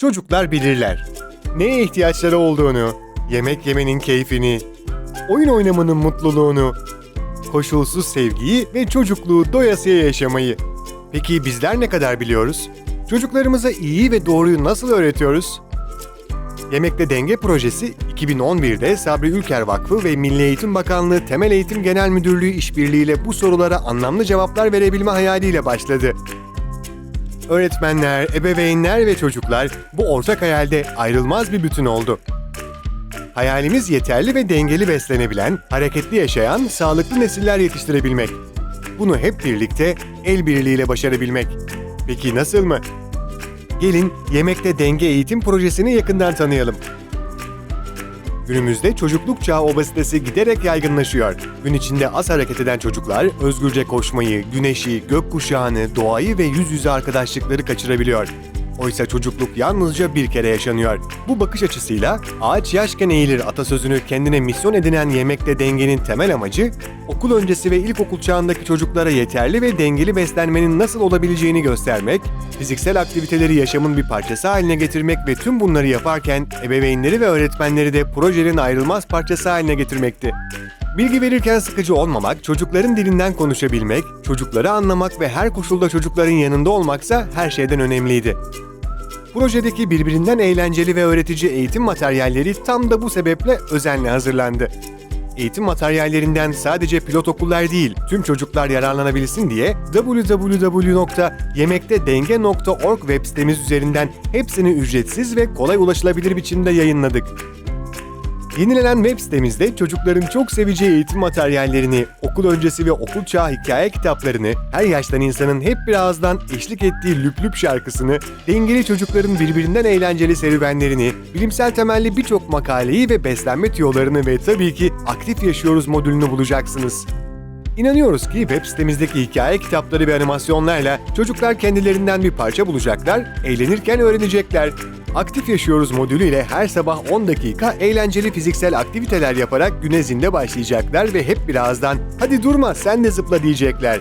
Çocuklar bilirler. Neye ihtiyaçları olduğunu, yemek yemenin keyfini, oyun oynamanın mutluluğunu, koşulsuz sevgiyi ve çocukluğu doyasıya yaşamayı. Peki bizler ne kadar biliyoruz? Çocuklarımıza iyi ve doğruyu nasıl öğretiyoruz? Yemekte Denge Projesi 2011'de Sabri Ülker Vakfı ve Milli Eğitim Bakanlığı Temel Eğitim Genel Müdürlüğü işbirliğiyle bu sorulara anlamlı cevaplar verebilme hayaliyle başladı. Öğretmenler, ebeveynler ve çocuklar bu ortak hayalde ayrılmaz bir bütün oldu. Hayalimiz yeterli ve dengeli beslenebilen, hareketli yaşayan, sağlıklı nesiller yetiştirebilmek. Bunu hep birlikte el birliğiyle başarabilmek. Peki nasıl mı? Gelin Yemekte Denge Eğitim Projesi'ni yakından tanıyalım. Günümüzde çocukluk çağı obezitesi giderek yaygınlaşıyor. Gün içinde az hareket eden çocuklar özgürce koşmayı, güneşi, gökkuşağını, doğayı ve yüz yüze arkadaşlıkları kaçırabiliyor. Oysa çocukluk yalnızca bir kere yaşanıyor. Bu bakış açısıyla ağaç yaşken eğilir atasözünü kendine misyon edinen yemekte dengenin temel amacı, okul öncesi ve ilkokul çağındaki çocuklara yeterli ve dengeli beslenmenin nasıl olabileceğini göstermek, fiziksel aktiviteleri yaşamın bir parçası haline getirmek ve tüm bunları yaparken ebeveynleri ve öğretmenleri de projenin ayrılmaz parçası haline getirmekti. Bilgi verirken sıkıcı olmamak, çocukların dilinden konuşabilmek, çocukları anlamak ve her koşulda çocukların yanında olmaksa her şeyden önemliydi. Projedeki birbirinden eğlenceli ve öğretici eğitim materyalleri tam da bu sebeple özenle hazırlandı. Eğitim materyallerinden sadece pilot okullar değil, tüm çocuklar yararlanabilsin diye www.yemektedenge.org web sitemiz üzerinden hepsini ücretsiz ve kolay ulaşılabilir biçimde yayınladık. Yenilenen web sitemizde çocukların çok seveceği eğitim materyallerini, okul öncesi ve okul çağı hikaye kitaplarını, her yaştan insanın hep bir ağızdan eşlik ettiği lüp lüp şarkısını, dengeli çocukların birbirinden eğlenceli serüvenlerini, bilimsel temelli birçok makaleyi ve beslenme tüyolarını ve tabii ki aktif yaşıyoruz modülünü bulacaksınız. İnanıyoruz ki web sitemizdeki hikaye kitapları ve animasyonlarla çocuklar kendilerinden bir parça bulacaklar, eğlenirken öğrenecekler. Aktif Yaşıyoruz modülüyle her sabah 10 dakika eğlenceli fiziksel aktiviteler yaparak güne zinde başlayacaklar ve hep birazdan hadi durma sen de zıpla diyecekler.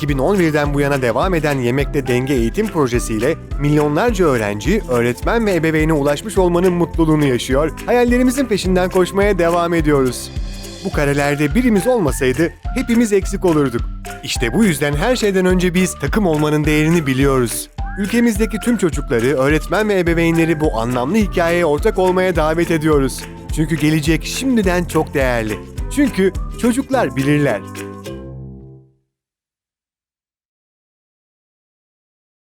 2011'den bu yana devam eden Yemekte Denge Eğitim Projesiyle milyonlarca öğrenci, öğretmen ve ebeveyne ulaşmış olmanın mutluluğunu yaşıyor, hayallerimizin peşinden koşmaya devam ediyoruz. Bu karelerde birimiz olmasaydı hepimiz eksik olurduk. İşte bu yüzden her şeyden önce biz takım olmanın değerini biliyoruz. Ülkemizdeki tüm çocukları, öğretmen ve ebeveynleri bu anlamlı hikayeye ortak olmaya davet ediyoruz. Çünkü gelecek şimdiden çok değerli. Çünkü çocuklar bilirler.